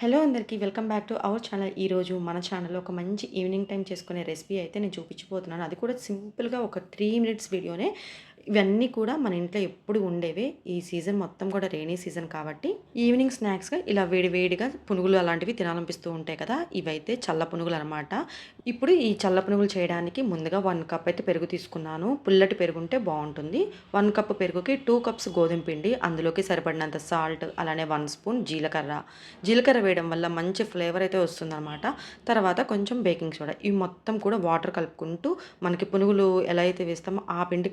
Hello అందరికీ welcome back to our channel. ఈరోజు మన ఛానల్లో ఒక మంచి ఈవినింగ్ టైం చేసుకునే రెసిపీ అయితే నేను చూపించిపోతున్నాను అది కూడా సింపుల్గా ఒక త్రీ మినిట్స్ వీడియోనే. ఇవన్నీ కూడా మన ఇంట్లో ఎప్పుడు ఉండేవే. ఈ సీజన్ మొత్తం కూడా రైనీ సీజన్ కాబట్టి ఈవినింగ్ స్నాక్స్గా ఇలా వేడి వేడిగా పునుగులు అలాంటివి తినాలనిపిస్తూ ఉంటాయి కదా. ఇవైతే చల్ల పునుగులు అనమాట ఇప్పుడు ఈ చల్ల పునుగులు చేయడానికి ముందుగా వన్ కప్ అయితే పెరుగు తీసుకున్నాను. పుల్లటి పెరుగు ఉంటే బాగుంటుంది. వన్ కప్ పెరుగుకి టూ కప్స్ గోధుమ పిండి అందులోకి సరిపడినంత సాల్ట్ అలానే వన్ స్పూన్ జీలకర్ర. జీలకర్ర వేయడం వల్ల మంచి ఫ్లేవర్ అయితే వస్తుందన్నమాట. తర్వాత కొంచెం బేకింగ్ సోడా. ఇవి మొత్తం కూడా వాటర్ కలుపుకుంటూ మనకి పునుగులు ఎలా అయితే వేస్తామో ఆ పిండి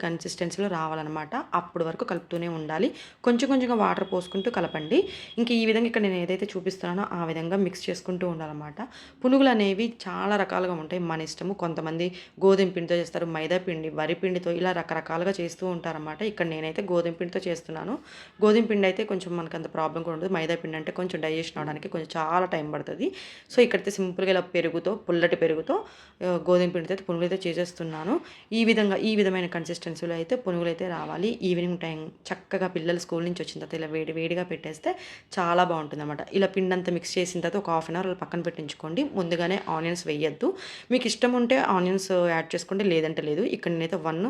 కన్సిస్టెన్సీలో రావాలన్నమాట. అప్పుడు వరకు కలుపుతూనే ఉండాలి. కొంచెం కొంచెంగా వాటర్ పోసుకుంటూ కలపండి. ఇంకా ఈ విధంగా ఇక్కడ నేను ఏదైతే చూపిస్తున్నానో ఆ విధంగా మిక్స్ చేసుకుంటూ ఉండాలన్నమాట. పునుగులు అనేవి చాలా రకాలుగా ఉంటాయి. మన ఇష్టము. కొంతమంది గోధుమ పిండితో చేస్తారు మైదా పిండి వరి పిండితో ఇలా రకరకాలుగా చేస్తూ ఉంటారన్నమాట. ఇక్కడ నేనైతే గోధుమ పిండితో చేస్తున్నాను. గోధుమ పిండి అయితే కొంచెం మనకు అంత ప్రాబ్లం కూడా ఉండదు. మైదా పిండి అంటే కొంచెం డైజెషన్ అవడానికి కొంచెం చాలా టైం పడుతుంది. సో ఇక్కడైతే సింపుల్గా ఇలా పెరుగుతో పుల్లటి పెరుగుతో గోధుమ పిండితో అయితే పునుగులు అయితే చేసేస్తున్నాను. ఈ విధంగా ఈ విధమైన కన్సిస్టెన్సీలో అయితే పునుగులు అయితే రావాలి. ఈవినింగ్ టైం చక్కగా పిల్లలు స్కూల్ నుంచి వచ్చిన తర్వాత ఇలా వేడి వేడిగా పెట్టేస్తే చాలా బాగుంటుంది అనమాట ఇలా పిండి అంతా మిక్స్ చేసిన తర్వాత ఒక హాఫ్ అన్ అవర్ పక్కన పెట్టించుకోండి. ముందుగానే ఆనియన్స్ వేయద్దు. మీకు ఇష్టం ఉంటే ఆనియన్స్ యాడ్ చేసుకోండి లేదంటే లేదు. ఇక్కడ నేనైతే వన్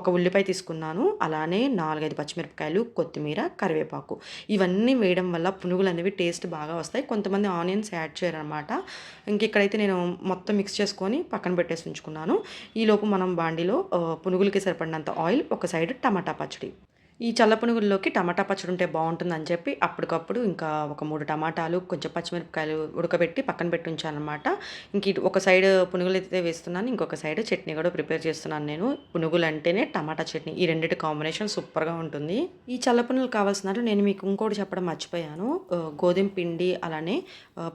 ఒక ఉల్లిపాయ తీసుకున్నాను. అలానే నాలుగైదు పచ్చిమిరపకాయలు కొత్తిమీర కరివేపాకు. ఇవన్నీ వేయడం వల్ల పునుగులు అనేవి టేస్ట్ బాగా వస్తాయి. కొంతమంది ఆనియన్స్ యాడ్ చేయరనమాట ఇంక ఇక్కడైతే నేను మొత్తం మిక్స్ చేసుకొని పక్కన పెట్టేసి ఉంచుకున్నాను. ఈలోపు మనం బాండిలో పునుగులకి సరిపడినంత ఆయిల్ ఒక సైడ్ టమాటా పచ్చడి. ఈ చల్ల పునుగుల్లోకి టమాటా పచ్చడి ఉంటే బాగుంటుందని చెప్పి అప్పటికప్పుడు ఇంకా ఒక మూడు టమాటాలు కొంచెం పచ్చిమిరపకాయలు ఉడకబెట్టి పక్కన పెట్టి ఉంచానమాట ఇంక ఇటు ఒక సైడ్ పునుగులు అయితే వేస్తున్నాను ఇంకొక సైడ్ చట్నీ కూడా ప్రిపేర్ చేస్తున్నాను నేను. పునుగులు అంటేనే టమాటా చట్నీ ఈ రెండింటి కాంబినేషన్ సూపర్గా ఉంటుంది. ఈ చల్ల పునుగులు నేను మీకు ఇంకోటి చెప్పడం మర్చిపోయాను. గోధుమ పిండి అలానే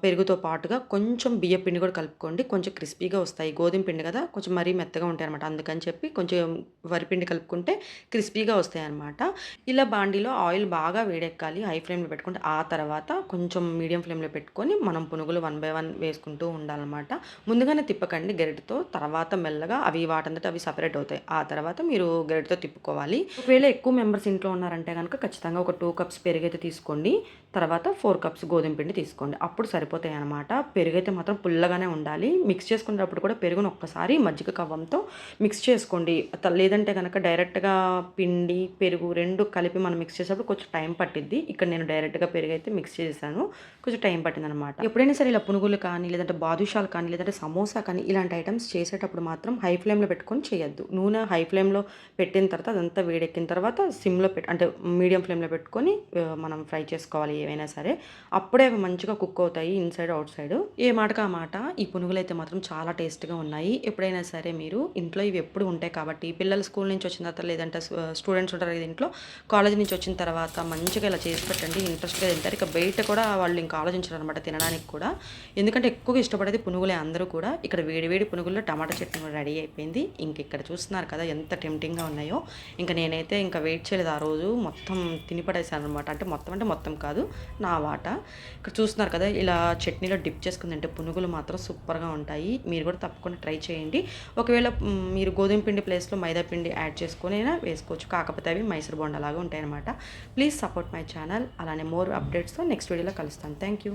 పెరుగుతో పాటుగా కొంచెం బియ్య పిండి కూడా కలుపుకోండి. కొంచెం క్రిస్పీగా వస్తాయి. గోధుమ పిండి కదా కొంచెం మరీ మెత్తగా ఉంటాయి అనమాట అందుకని చెప్పి కొంచెం వరిపిండి కలుపుకుంటే క్రిస్పీగా వస్తాయి అనమాట ఇలా బాండీలో ఆయిల్ బాగా వేడెక్కాలి హై ఫ్లేమ్లో పెట్టుకుంటే ఆ తర్వాత కొంచెం మీడియం ఫ్లేమ్లో పెట్టుకొని మనం పునుగులు వన్ బై వన్ వేసుకుంటూ ఉండాలన్నమాట. ముందుగానే తిప్పకండి గరిటతో తర్వాత మెల్లగా అవి వాటంతట అవి సపరేట్ అవుతాయి. ఆ తర్వాత మీరు గరిటతో తిప్పుకోవాలి. ఒకవేళ ఎక్కువ మెంబర్స్ ఇంట్లో ఉన్నారంటే కనుక ఖచ్చితంగా ఒక టూ కప్స్ పెరుగైతే తీసుకోండి. తర్వాత ఫోర్ కప్స్ గోధుమ పిండి తీసుకోండి. అప్పుడు సరిపోతాయి అనమాట పెరుగైతే మాత్రం పుల్లగానే ఉండాలి. మిక్స్ చేసుకునేటప్పుడు కూడా పెరుగును ఒక్కసారి మజ్జిగ కవ్వంతో మిక్స్ చేసుకోండి. లేదంటే కనుక డైరెక్ట్గా పిండి పెరుగు రెండు కలిపి మనం మిక్స్ చేసేటప్పుడు కొంచెం టైం పట్టిద్ది. ఇక్కడ నేను డైరెక్ట్గా పెరుగు అయితే మిక్స్ చేశాను కొంచెం టైం పట్టింది అనమాట ఎప్పుడైనా సరే ఇలా పునుగులు కానీ లేదంటే బాదుషాలు కానీ లేదంటే సమోసా కానీ ఇలాంటి ఐటమ్స్ చేసేటప్పుడు మాత్రం హై ఫ్లేమ్లో పెట్టుకొని చేయొద్దు. నూనె హై ఫ్లేమ్లో పెట్టిన తర్వాత అదంతా వేడెక్కిన తర్వాత సిమ్లో పెట్టి అంటే మీడియం ఫ్లేమ్లో పెట్టుకొని మనం ఫ్రై చేసుకోవాలి ఏవైనా సరే. అప్పుడే అవి మంచిగా కుక్ అవుతాయి ఇన్సైడ్ అవుట్ సైడ్ ఏ మాటకు ఆ మాట? ఈ పునుగులు అయితే మాత్రం చాలా టేస్ట్గా ఉన్నాయి. ఎప్పుడైనా సరే మీరు ఇంట్లో ఇవి ఎప్పుడు ఉంటాయి కాబట్టి పిల్లలు స్కూల్ నుంచి వచ్చిన తర్వాత లేదంటే స్టూడెంట్స్ ఉంటారు కదా ఇంట్లో కాలేజ్ నుంచి వచ్చిన తర్వాత మంచిగా ఇలా చేసి పెట్టండి ఇంట్రెస్ట్గా తింటారు. ఇక బయట కూడా వాళ్ళు ఇంకా ఆలోచించరు అనమాట తినడానికి కూడా. ఎందుకంటే ఎక్కువగా ఇష్టపడేది పునుగులే అందరూ కూడా. ఇక్కడ వేడివేడి పునుగుల్లో టమాటా చట్నీ కూడా రెడీ అయిపోయింది. ఇంక ఇక్కడ చూస్తున్నారు కదా ఎంత టెంప్టింగ్గా ఉన్నాయో. ఇంకా నేనైతే ఇంకా వెయిట్ చేయలేదు ఆ రోజు. మొత్తం తిని పడేసాను అనమాట అంటే మొత్తం అంటే మొత్తం కాదు నా వాట. ఇక్కడ చూస్తున్నారు కదా ఇలా చట్నీలో డిప్ చేసుకుంది అంటే పునుగులు మాత్రం సూపర్గా ఉంటాయి. మీరు కూడా తప్పకుండా ట్రై చేయండి. ఒకవేళ మీరు గోధుమ పిండి ప్లేస్లో మైదా పిండి యాడ్ చేసుకొని అయినా వేసుకోవచ్చు. కాకపోతే అవి మైసూర్ బొండలాగా ఉంటాయన్నమాట. ప్లీజ్ సపోర్ట్ మై ఛానల్ అలానే మోర్ అప్డేట్స్తో నెక్స్ట్ వీడియోలో కలుస్తాను థ్యాంక్ యూ